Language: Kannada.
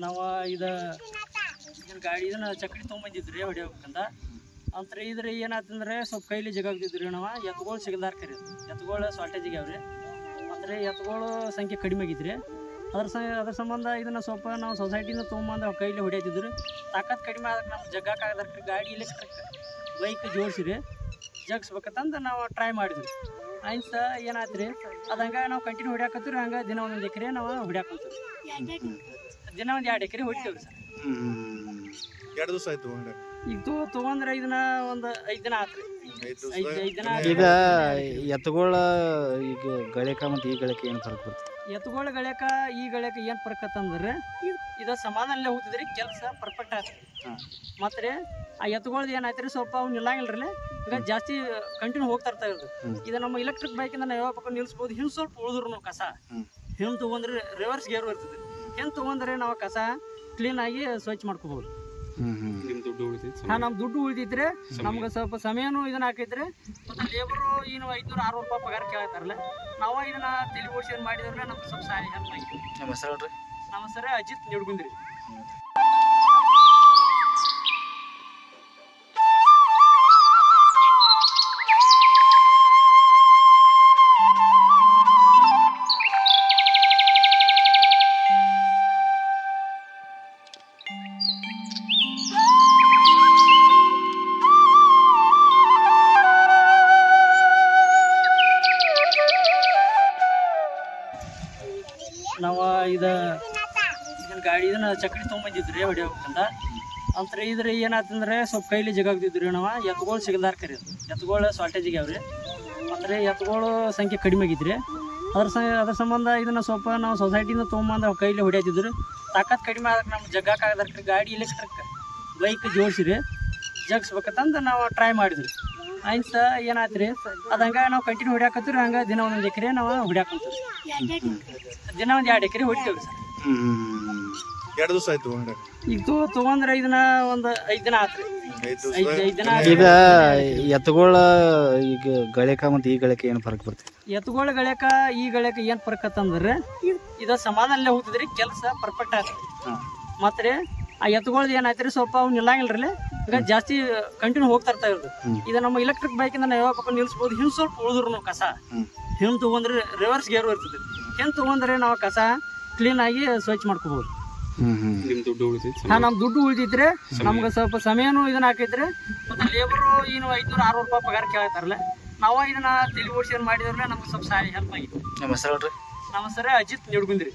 ನಾವು ಇದು ಇದನ್ನ ಗಾಡಿ ಇದನ್ನ ಚಕ್ಡಿ ತೊಗೊಂಬಂದಿದ್ರಿ ಹೊಡಿಬೇಕಂತ ಅಂತ್ರ ಇದ್ರೆ ಏನಾಯ್ತಂದ್ರೆ ಸ್ವಲ್ಪ ಕೈಲಿ ಜಗಾಗ್ತಿದ್ರಿ ನಾವು, ಎತ್ಗಳು ಸಿಗದಾರ ಕರಿ ಎತ್ಗಳು ಶಾರ್ಟೇಜ್ ಆಗ್ಯಾವ್ರಿ ಅಂದರೆ ಎತ್ಗಳು ಸಂಖ್ಯೆ ಕಡಿಮೆ ಆಗಿದ್ರಿ. ಅದ್ರ ಸ, ಅದ್ರ ಸಂಬಂಧ ಇದನ್ನ ಸ್ವಲ್ಪ ನಾವು ಸೊಸೈಟಿಯಿಂದ ತೊಗೊಂಬಂದು ಕೈಲಿ ಹೊಡಿಯತ್ತಿದ್ರಿ ತಾಕತ್ ಕಡಿಮೆ ಆದ್ರೆ ನಮ್ಗೆ ಜಗ್ಗಕ್ಕಾಗದಾರ ಗಾಡಿ ಇಲ್ಲಿ ಬೈಕ್ ಜೋಡಿಸಿರಿ. ಜಗ್ಸ್ಬೇಕಂತಂದು ನಾವು ಟ್ರೈ ಮಾಡಿದ್ವಿ. ಆಯ್ತು ಏನಾಯ್ತು ರೀ ಅದು ಹಂಗೆ ನಾವು ಕಂಟಿನ್ಯೂ ಹೊಡ್ಯಾಕತ್ತೀವಿ ಹಂಗೆ ದಿನ ಒಂದೊಂದು ಎಕರೆ ನಾವು ಹೊಡ್ಯಾಕಂತೀವಿ ದಿನ ಒಂದು ಎರಡು ಎಕರೆ ಹೊಡಿತೇವೆ ಸರ್. ಎರಡು ದಿವಸ ಆಯ್ತು ಇದು ತೊಗೊಂಡ್ರೆ ಇದನ್ನ ಒಂದು ಐದು ದಿನ ಆತ್ರಿ. ಐದು ಐದು ಐದು ದಿನ ಆತ್ರಿ. ಈಗ ಎತ್ತುಗಳ ಈಗ ಗಳಿಕ ಮತ್ತು ಈ ಗಳಿಕೆ ಏನು ಫರಕ್ ಬರ್ತದೆ ಎತ್ತುಗಳ ಗಳಕ ಈ ಗಳಿಕೆ ಏನು ಫರ್ಕ್ ಅಂತಂದ್ರೆ ಇದು ಸಮಾಧಾನಲ್ಲೇ ಹೋಗ್ತದ್ರಿ ಕೆಲಸ ಪರ್ಫೆಕ್ಟ್ ಆಗ್ತದೆ. ಮತ್ತೆ ಆ ಎತ್ತುಗಳ್ದು ಏನಾಯ್ತು ರೀ ಸ್ವಲ್ಪ ಅವ್ನು ನಿಲ್ಲಂಗಿಲ್ರಿ ಈಗ ಜಾಸ್ತಿ ಕಂಟಿನ್ಯೂ ಹೋಗ್ತಾ ಇರ್ತಾ ಇರೋದು. ಇದು ನಮ್ಮ ಇಲೆಕ್ಟ್ರಿಕ್ ಬೈಕಿಂದ ನಾವು ಯಾವ ಪಕ್ಕ ನಿಲ್ಲಿಸ್ಬೋದು ಹಿಂಗೆ ಸ್ವಲ್ಪ ಉಳಿದ್ರು ಕಸ. ಹಿಂದ್ ತಗೊಂಡ್ರೆ ರಿವರ್ಸ್ ಗೇರ್ ಇರ್ತದೆ. ಹೆಂಗೆ ತೊಗೊಂಡ್ರೆ ನಾವು ಕಸ ಕ್ಲೀನಾಗಿ ಸ್ವಚ್ಛ ಮಾಡ್ಕೋಬೋದು ಹ್ಞೂ ನಿಮ್ ದುಡ್ಡು ಉಳಿದಿದ್ರೆ ಹಾಂ ನಮ್ಗೆ ಸ್ವಲ್ಪ ಸಮಯನೂ ಇದನ್ನ ಹಾಕಿದ್ರೆ ಮತ್ತು ಲೇಬರು ಏನು ಐದ್ನೂರ ಆರುನೂರು ರೂಪಾಯಿ ಪಗಾರ ಕೇಳ್ತಾರಲ್ಲ ನಾವು ಇದನ್ನ ಓಡಿಸಿ ಮಾಡಿದ್ರೆ ನಮ್ಗೆ ಸ್ವಲ್ಪ ಸಹಾಯ ಹೆಲ್ಪ್ ಆಗಿದೆ ನಮ್ಮ ಹೆಸರು ನಮ್ಮ ಸರ ಅಜಿತ್ ನಿಡ್ಗುಂದ್ರಿ. ನಾವು ಇದು ಇದನ್ನ ಗಾಡಿ ಇದನ್ನ ಚಕ್ಡಿ ತೊಗೊಂಬಂದಿದ್ರಿ ಹೊಡಿಬೇಕಂತ ಅಂತ್ರ ಇದ್ರ ಏನಾಯ್ತಂದ್ರೆ ಸ್ವಲ್ಪ ಕೈಲಿ ಜಗಾಗ್ತಿದ್ರಿ ನಾವು ಎತ್ಗಳು ಸಿಗದಾರ ಕರಿ ಎತ್ಗಳು ಶಾರ್ಟೇಜ್ ಆಗ್ಯಾವ್ರಿ ಅಂದರೆ ಎತ್ಗಳು ಸಂಖ್ಯೆ ಕಡಿಮೆ ಆಗಿದ್ರಿ. ಅದ್ರ ಸ, ಅದ್ರ ಸಂಬಂಧ ಇದನ್ನ ಸ್ವಲ್ಪ ನಾವು ಸೊಸೈಟಿಯಿಂದ ತೊಗೊಂಬಂದು ಕೈಲಿ ಹೊಡಿಯತಿದ್ರು. ತಾಕತ್ ಕಡಿಮೆ ಆದ್ರೆ ನಮ್ಗೆ ಜಗ್ಗಕ್ಕಾಗದಾರ ಗಾಡಿ ಎಲೆಕ್ಟ್ರಿಕ್ ಬೈಕ್ ಜೋಡಿಸಿರಿ ಜಗ್ಸ್ಬೇಕಂತಂದು ನಾವು ಟ್ರೈ ಮಾಡಿದ್ವಿ ಆಯ್ತು ಏನಾಯ್ತು ರೀ ಅದು ಹಂಗೆ ನಾವು ಕಂಟಿನ್ಯೂ ಹೊಡ್ಯಾಕತ್ತೀವಿ ಹಂಗೆ ದಿನ ಒಂದೊಂದು ಎಕರೆ ನಾವು ಹೊಡ್ಯಾಕಂತೀವಿ ದಿನ ಒಂದು ಎರಡು ಎಕರೆ ಹೊಡಿತೇವೆ ಸರ್. ಎರಡು ದಿವಸ ಆಯ್ತು ಇದು ತೊಗೊಂಡ್ರೆ ಇದನ್ನ ಒಂದು ಐದು ದಿನ ಆತ್ರಿ. ಐದು ಐದು ಐದು ದಿನ ಈಗ ಎತ್ತುಗಳ ಈಗ ಗಳಿಕ ಮತ್ತು ಈ ಗಳಿಕೆ ಏನು ಫರಕ್ ಬರ್ತೈತಿ? ಎತ್ತುಗಳ ಗಳಿಕ ಈ ಗಳಿಕ ಏನ್ ಫರ್ಕ್ ಅಂತಂದ್ರೆ ಇದು ಸಮಾಧಾನಲ್ಲೇ ಹೋಗ್ತದ್ರಿ ಕೆಲಸ ಪರ್ಫೆಕ್ಟ್ ಆಗ್ತದೆ. ಮತ್ತೆ ಆ ಎತ್ತುಗಳ್ದು ಏನಾಯ್ತು ರೀ ಸ್ವಲ್ಪ ಅವ್ನು ನಿಲ್ಲಂಗಿಲ್ರಿ ಈಗ ಜಾಸ್ತಿ ಕಂಟಿನ್ಯೂ ಹೋಗ್ತಾ ಇರ್ತಾ ಇರೋದು. ಇದು ನಮ್ಮ ಎಲೆಕ್ಟ್ರಿಕ್ ಬೈಕಿಂದ ನಾವು ಯಾವ ಪಕ್ಕ ನಿಲ್ಲಿಸ್ಬೋದು ಹಿಂಗೆ ಸ್ವಲ್ಪ ಉಳಿದ್ರು ಕಸ. ಹಿಂದ್ ತಗೊಂಡ್ರೆ ರಿವರ್ಸ್ ಗೇರ್ ಇರ್ತದೆ. ಹಿಂದ್ ತಗೊಂಡ್ರೆ ನಾವು ಕಸ ಆಗಿ ಸ್ವಚ್ಛ ಮಾಡ್ಕೋಬಹುದು ಹ್ಞೂ ನಮ್ ದುಡ್ಡು ಉಳಿದಿದ್ರೆ ಹಾಂ ನಮ್ಮ ದುಡ್ಡು ಉಳಿತೈತ್ರಿ ನಮ್ಗೆ ಸ್ವಲ್ಪ ಸಮಯನೂ ಇದನ್ನ ಹಾಕಿದ್ರೆ ಮತ್ತೆ ಲೇಬರ್ ಏನು ಐದುನೂರ ಆರ್ನೂರು ರೂಪಾಯಿ ಪಗಾರ ಕೇಳ್ತಾರಲ್ಲ ನಾವು ಇದನ್ನ ತಿಳಿ ಓಡಿಸಿ ಮಾಡಿದ್ರೆ ನಮ್ಗೆ ಸ್ವಲ್ಪ ಸಾರಿ ಹೆಲ್ಪ್ ಆಗಿದೆ ನಮ್ಮ ಹೆಸರು ನಮ್ಮ ಅಜಿತ್ ನಿಡ್ಗುಂದ್ರಿ.